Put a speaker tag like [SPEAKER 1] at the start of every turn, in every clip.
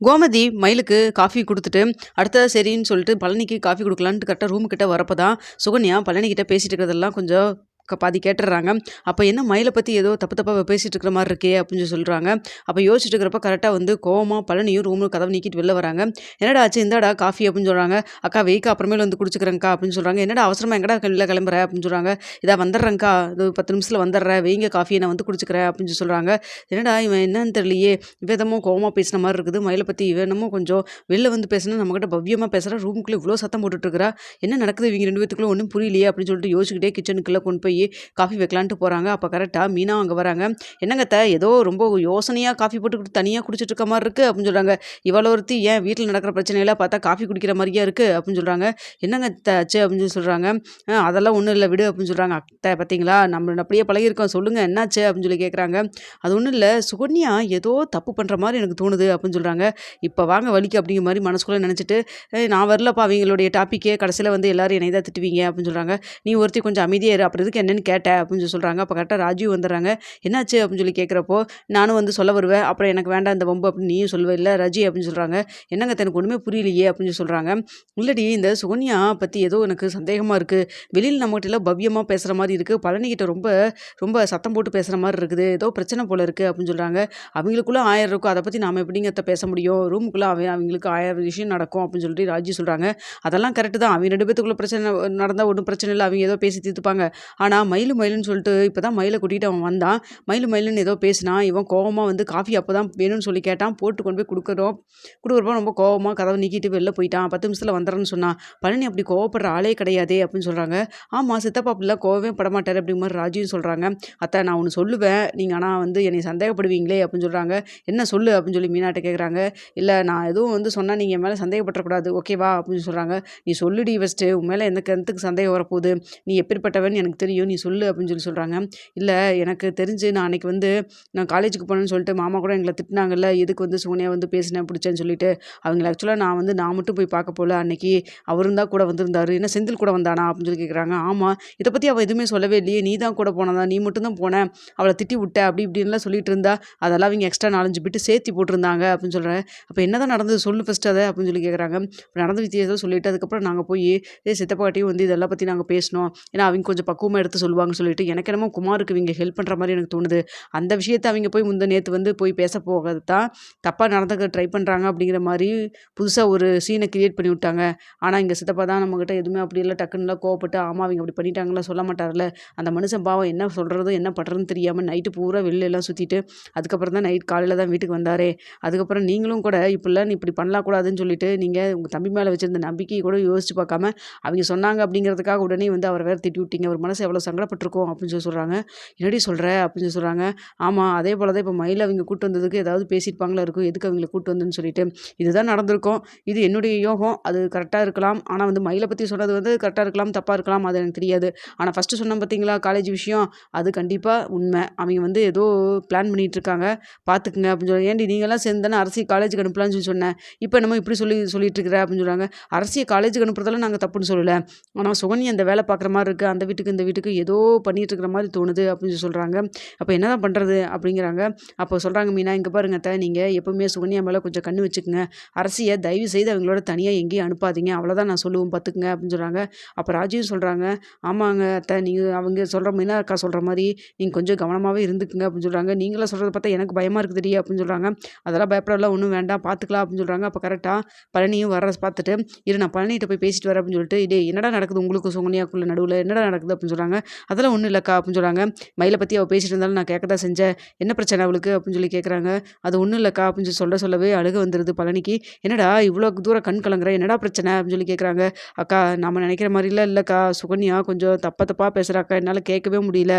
[SPEAKER 1] கோமதி மயிலுக்கு காஃபி கொடுத்துட்டு அடுத்தது சரின்னு சொல்லிட்டு பழனிக்கு காஃபி கொடுக்கலான்ட்டு கரெக்டாக ரூம் கிட்ட வரப்போ தான் சுகன்யா பழனிக்கிட்ட பேசிட்டு இருக்கிறதெல்லாம் கொஞ்சம் பாதி கேட்டுடுறாங்க அப்போ என்ன மயிலை பற்றி ஏதோ தப்பு தப்பாக பேசிட்டு இருக்கிற மாதிரி இருக்கே அப்படின்னு சொல்லி சொல்கிறாங்க அப்போ யோசிச்சுட்டு இருக்கிறப்ப கரெக்டாக வந்து கோவமாக பழனியும் ரூமில் கதவை நீக்கிட்டு வெளில வராங்க. என்னடா ஆச்சு? இந்தாடா காஃபி அப்படின்னு சொல்கிறாங்க அக்கா வெயிக்கா அப்புறமேல வந்து குடிச்சுக்கிறேங்க்கா அப்படின்னு சொல்கிறாங்க என்னடா அவசரமாக எங்கடா வெளில கிளம்புற? அப்படின்னு சொல்கிறாங்க இதாக வந்துடுறேங்க்கா இது பத்து நிமிஷத்தில் வந்துடுறேன் வெயிங்க காஃபியை நான் வந்து குடிச்சுக்கிறேன் அப்படின்னு சொல்கிறாங்க என்னடா இவன் என்னன்னு தெரியலையே. இவதமோ கோவமாக பேசின மாதிரி இருக்குது. மயிலை பற்றி இவனமோ கொஞ்சம் வெளில வந்து பேசினா நம்மக்கிட்ட பவ்யமாக பேசுகிறா ரூமுக்குள்ளே இவ்வளோ சத்தம் போட்டுட்டு இருக்கிறா. என்ன நடக்குது? இவங்க ரெண்டு பேத்துக்குள்ளே ஒன்றும் புரியலையே அப்படின்னு சொல்லிட்டு யோசிச்சுக்கிட்டே கிச்சனுக்குள்ளே கொண்டு போய் காஃபி வைக்கலான்ட்டு போகிறாங்க அப்போ கரெக்டாக மீனா அங்கே வராங்க. என்னங்க த ஏதோ ரொம்ப யோசனையாக காஃபி போட்டு தனியாக குடிச்சிட்டு இருக்க மாதிரி இருக்குது அப்படின்னு சொல்கிறாங்க இவ்வளோ ஒருத்தி ஏன் வீட்டில் நடக்கிற பிரச்சனையெல்லாம் பார்த்தா காஃபி குடிக்கிற மாதிரியே இருக்குது அப்படின்னு சொல்கிறாங்க என்னங்க தச்சு அப்படின்னு சொல்லி சொல்கிறாங்க அதெல்லாம் ஒன்றும் இல்லை விடு அப்படின்னு சொல்கிறாங்க அத்தை பார்த்தீங்களா நம்ம அப்படியே பழகிருக்கோம் சொல்லுங்கள் என்னாச்சு? அப்படின்னு சொல்லி கேட்குறாங்க அது ஒன்றும் இல்லை. சுகன்யா ஏதோ தப்பு பண்ணுற மாதிரி எனக்கு தோணுது அப்படின்னு சொல்கிறாங்க இப்போ வாங்க வலிக்கு அப்படிங்கிற மாதிரி மனசுக்குள்ளே நினச்சிட்டு நான் வரலப்பா அவங்களுடைய டாப்பிக்கே கடைசியில் வந்து எல்லாரும் என்னை தான் திட்டுவீங்க அப்படின்னு சொல்கிறாங்க நீ ஒருத்தி கொஞ்சம் அமைதியாக இரு. அப்புறம் என்னன்னு கேட்டேன் அப்படின்னு சொல்லி சொல்கிறாங்க அப்போ கரெக்டாக ராஜீவ் வந்துடுறாங்க. என்னாச்சு அப்படின்னு சொல்லி கேட்குறப்போ நானும் வந்து சொல்ல வருவேன். அப்புறம் எனக்கு வேண்டாம் இந்த பம்பு அப்படின்னு நீயும் சொல்லுவே இல்லை. ரஜி அப்படின்னு சொல்கிறாங்க என்னங்க எனக்கு ஒன்றுமே புரியலையே அப்படின்னு சொல்லி சொல்கிறாங்க இல்லடி இந்த சுகன்யா பற்றி ஏதோ எனக்கு சந்தேகமாக இருக்குது வெளியில் நம்மகிட்ட எல்லாம் பவ்யமாக பேசுகிற மாதிரி இருக்குது பழனிக்கிட்ட ரொம்ப ரொம்ப சத்தம் போட்டு பேசுகிற மாதிரி இருக்குது. ஏதோ பிரச்சனை போல இருக்குது அப்படின்னு சொல்கிறாங்க அவங்களுக்குள்ளே ஆயிரம் இருக்கும். அதை பற்றி நாம் எப்படிங்க பேச முடியும்? ரூமுக்குள்ளே அவன் அவங்களுக்கு ஆயிரம் விஷயம் நடக்கும் அப்படின்னு சொல்லிட்டு ராஜி சொல்கிறாங்க அதெல்லாம் கரெக்டு தான். அவங்க ரெண்டு பேத்துக்குள்ளே பிரச்சனை நடந்தால் ஒன்றும் பிரச்சனை இல்லை. அவங்க ஏதோ பேசி தீர்த்துப்பாங்க. ஆனால் மயிலு மயிலுன்னு சொல்லிட்டு இப்போ தான் மயிலை கூட்டிகிட்டு அவன் வந்தான். மயிலு மயிலுன்னு ஏதோ பேசினான் இவன் கோவமாக வந்து காஃபி அப்போ தான் வேணும்னு சொல்லி கேட்டான். போட்டு கொண்டு போய் கொடுக்குறோம். கொடுக்குறப்போ ரொம்ப கோவமாக கதவை நீக்கிட்டு வெளில போயிட்டான். பத்து நிமிஷத்தில் வந்துடுறேன்னு சொன்னான். பழனி அப்படி கோவப்படுற ஆளே கிடையாதே அப்படின்னு சொல்கிறாங்க ஆமாம் சித்தப்பா அப்படிலாம் கோவமே படமாட்டார் அப்படிங்கிற மாதிரி ராஜியும் சொல்கிறாங்க அத்தை நான் ஒன்று சொல்லுவேன். நீங்கள் ஆனால் வந்து என்னை சந்தேகப்படுவீங்களே அப்படின்னு சொல்கிறாங்க என்ன சொல்லு அப்படின்னு சொல்லி மீனாட்ட கேட்குறாங்க இல்லை நான் எதுவும் வந்து சொன்னால் நீங்கள் என் மேலே சந்தேகப்படக்கூடாது. ஓகேவா அப்படின்னு சொல்கிறாங்க நீ சொல்லுடி ஃபஸ்ட்டு உன் மேலே எனக்கு எந்தக்கு சந்தேகம் வரப்போகுது? நீ எப்படிப்பட்டவன் எனக்கு தெரியும். நீ சொல்லு அப்படின்னு சொல்லி சொல்கிறாங்க இல்லை எனக்கு தெரிஞ்சு நான் அன்னைக்கு வந்து நான் காலேஜுக்கு போனேன்னு சொல்லிட்டு மாமா கூட எங்களை திட்டினாங்கல்ல எதுக்கு வந்து சோனியா வந்து பேசினேன் பிடிச்சேன்னு சொல்லிட்டு? அவங்களை ஆக்சுவலாக நான் வந்து நான் மட்டும் போய் பார்க்க போகல அன்னைக்கு அவரும் தான் கூட வந்திருந்தாரு. என்ன செந்தில் கூட வந்தானா அப்படின்னு சொல்லி கேட்குறாங்க ஆமாம் இதை பற்றி அவள் எதுவுமே சொல்லவே இல்லையே. நீ தான் கூட போனதா? நீ மட்டும் தான் போனேன் அவளை திட்டி விட்ட அப்படி இப்படின்லாம் சொல்லிட்டு இருந்தா அதெல்லாம் அவங்க எக்ஸ்ட்ரா நாலஞ்சு பிட்டு சேர்த்தி போட்டிருந்தாங்க அப்படின்னு சொல்கிறேன் அப்போ என்ன தான் நடந்தது? சொல்லு ஃபஸ்ட்டு அதை அப்படின்னு சொல்லி கேட்குறாங்க நடந்த வித்தியாசம் சொல்லிட்டு அதுக்கப்புறம் நாங்கள் போய் ஏ சித்தப்பாட்டியும் வந்து இதெல்லாம் பற்றி நாங்கள் பேசினோம் ஏன்னா அவங்க கொஞ்சம் பக்குவமாக கருத்து சொல்லுவாங்கன்னு சொல்லிட்டு எனக்கு என்னமோ குமாருக்கு இவங்க ஹெல்ப் பண்ணுற மாதிரி எனக்கு தோணுது. அந்த விஷயத்தை அவங்க போய் முந்த நேற்று வந்து போய் பேச போகிறது தான் தப்பாக நடந்துக்க ட்ரை பண்ணுறாங்க அப்படிங்கிற மாதிரி புதுசாக ஒரு சீனை க்ரியேட் பண்ணி விட்டாங்க. ஆனால் இங்கே சித்தப்பா தான் நம்மக்கிட்ட எதுவுமே அப்படி இல்லை டக்குன்னுலாம் கோவப்பட்டு ஆமாம் அவங்க அப்படி பண்ணிட்டாங்களா சொல்ல மாட்டார்ல அந்த மனுஷன் பாவம் என்ன சொல்கிறது என்ன பண்ணுறதுன்னு தெரியாமல் நைட்டு பூரா வெளில எல்லாம் சுற்றிட்டு அதுக்கப்புறம் தான் நைட் காலையில் தான் வீட்டுக்கு வந்தாரே. அதுக்கப்புறம் நீங்களும் கூட இப்படிலாம் நீ இப்படி பண்ணலாக்கூடாதுன்னு சொல்லிட்டு நீங்கள் உங்கள் தம்பி மேலே வச்சுருந்த நம்பிக்கையை கூட யோசிச்சு பார்க்காம அவங்க சொன்னாங்க அப்படிங்கிறதுக்காக உடனே வந்து அவர் வேறு திட்டி விட்டீங்க. அவர் மனசு எவ்வளோ சங்கடப்பட்டிருக்கோம் அப்படின்னு சொல்லி சொல்கிறாங்க என்னடி சொல்கிற அப்படின்னு சொல்லி சொல்கிறாங்க ஆமாம் அதே போல் தான் இப்போ மயில் அவங்க கூட்டு வந்ததுக்கு ஏதாவது பேசியிருப்பாங்களா இருக்கும். எதுக்கு அவங்களை கூட்டு வந்துன்னு சொல்லிட்டு. இதுதான் நடந்திருக்கும். இது என்னுடைய யோகம். அது கரெக்டாக இருக்கலாம். ஆனால் வந்து மயிலை பற்றி சொன்னது வந்து கரெக்டாக இருக்கலாம் தப்பாக இருக்கலாம். அது எனக்கு தெரியாது. ஆனால் ஃபஸ்ட்டு சொன்னோம் பார்த்தீங்களா காலேஜ் விஷயம்? அது கண்டிப்பாக உண்மை. அவங்க வந்து ஏதோ பிளான் பண்ணிகிட்டு இருக்காங்க. பார்த்துக்குங்க அப்படின்னு சொல்லி ஏன்டி நீங்களாம் சேர்ந்து தானே அரசியல் காலேஜுக்கு அனுப்பலாம்னு சொல்லி சொன்னேன். இப்போ என்னமோ இப்படி சொல்லி சொல்லிட்டு இருக்கிற அப்படின்னு சொல்கிறாங்க அரசியை காலேஜுக்கு அனுப்புறதெல்லாம் நாங்கள் தப்புன்னு சொல்லலை. ஆனால் சுகன்யா அந்த வேலை பார்க்குற மாதிரி இருக்குது அந்த வீட்டுக்கு இந்த வீட்டுக்கு ஏதோ பண்ணிட்டு இருக்கிற மாதிரி தோணுது அப்படின்னு சொல்லி சொல்கிறாங்க அப்போ என்ன தான் பண்ணுறது அப்படிங்கிறாங்க. அப்போ சொல்கிறாங்க மீனா இங்கே பாருங்க அத்தை நீங்கள் எப்போவுமே சுகன்யா மேலே கொஞ்சம் கண்ணு வச்சுக்கோங்க. அரசியை தயவு செய்து அவங்களோட தனியாக எங்கேயும் அனுப்பாதீங்க. அவ்வளோதான் நான் சொல்லுவோம் பார்த்துக்குங்க அப்படின்னு சொல்கிறாங்க அப்போ ராஜீவ் சொல்கிறாங்க ஆமாங்க அத்தை நீங்கள் அவங்க சொல்கிற மீனா அக்கா சொல்கிற மாதிரி நீங்கள் கொஞ்சம் கவனமாகவே இருந்துக்குங்க அப்படின்னு சொல்கிறாங்க நீங்களாம் சொல்கிறத பார்த்தா எனக்கு பயமாக இருக்குது தெரியும் அப்படின்னு சொல்கிறாங்க அதெல்லாம் பயப்படலாம் ஒன்றும் வேண்டாம் பார்த்துக்கலாம் அப்படின்னு சொல்கிறாங்க அப்போ கரெக்டாக பழனியும் வர பார்த்துட்டு இரு நான் பழனிகிட்ட போய் பேசிட்டு வரேன் அப்படின்னு சொல்லிட்டு இதே என்னடா நடக்குது உங்களுக்கு சுகன்யாக்குள்ள நடுவில்? என்னடா நடக்குது? அப்படின்னு சொல்கிறாங்க அதெல்லாம் ஒன்றும் இல்லைக்கா அப்படின்னு சொல்கிறாங்க மயிலை பற்றி அவள் பேசிட்டு இருந்தாலும் நான் கேட்க தான் செஞ்சேன் என்ன பிரச்சனை அவளுக்கு? அப்படின்னு சொல்லி கேட்குறாங்க அது ஒன்றும் இல்லைக்கா அப்படின்னு சொல்லி சொல்ல சொல்லவே அழுக வந்துடுது பழனிக்கு. என்னடா இவ்வளோ தூரம் கண் கலங்குற? என்னடா பிரச்சனை? அப்படின்னு சொல்லி கேட்குறாங்க அக்கா நம்ம நினைக்கிற மாதிரிலாம் இல்லைக்கா. சுகன்யா கொஞ்சம் தப்பாக தப்பாக பேசுகிறாக்கா என்னால் கேட்கவே முடியல.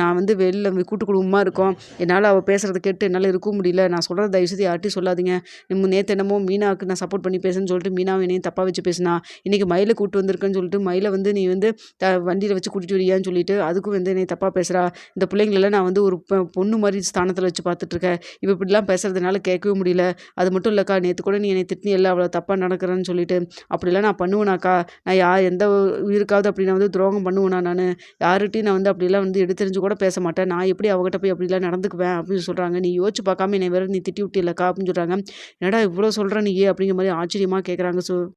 [SPEAKER 1] நான் வந்து வெளியில் கூட்டு குடும்பமாக இருக்கோம். என்னால் அவள் பேசுகிறத கேட்டு என்னால் இருக்கவும் முடியல. நான் சொல்கிறத தயவுசெய்து யார்ட்டையும் சொல்லாதீங்க. நம்ம நேற்று என்னமோ மீனாவுக்கு நான் சப்போர்ட் பண்ணி பேசுன்னு சொல்லிட்டு மீனாவை என்னையும் தப்பாக வச்சு பேசினா. இன்றைக்கி மயிலை கூட்டு வந்திருக்கேன்னு சொல்லிட்டு மயிலை வந்து நீ வந்து த வண்டியில் வச்சு கூட்டிகிட்டு வரீங்க. சொல்றியான்னு சொல்லிட்டு அதுக்கும் வந்து என்னை தப்பாக பேசுகிறா இந்த பிள்ளைங்களெல்லாம் நான் வந்து ஒரு பொண்ணு மாதிரி ஸ்தானத்தில் வச்சு பார்த்துட்ருக்கேன். இப்போ இப்படிலாம் பேசுகிறதுனால கேட்கவே முடியல. அது மட்டும் இல்லைக்கா நேற்று கூட நீ என்னை திட்டினி எல்லாம் அவ்வளோ தப்பாக நடக்கிறேன்னு சொல்லிட்டு. அப்படிலாம் நான் பண்ணுவேனாக்கா. நான் யார் எந்த உயிருக்காவது அப்படி நான் வந்து துரோகம் பண்ணுவேனா நான்? யார்கிட்டையும் நான் வந்து அப்படிலாம் வந்து எடுத்தெரிஞ்சு கூட பேச மாட்டேன். நான் எப்படி அவகிட்ட போய் அப்படிலாம் நடந்துக்குவேன் அப்படின்னு சொல்கிறாங்க நீ யோசிச்சு பார்க்காம என்னை வேறு நீ திட்டி விட்டில்லக்கா அப்படின்னு சொல்கிறாங்க என்னடா இவ்வளோ சொல்கிற நீ அப்படிங்கிற மாதிரி ஆச்சரியமாக கேட்குறாங்க ஸோ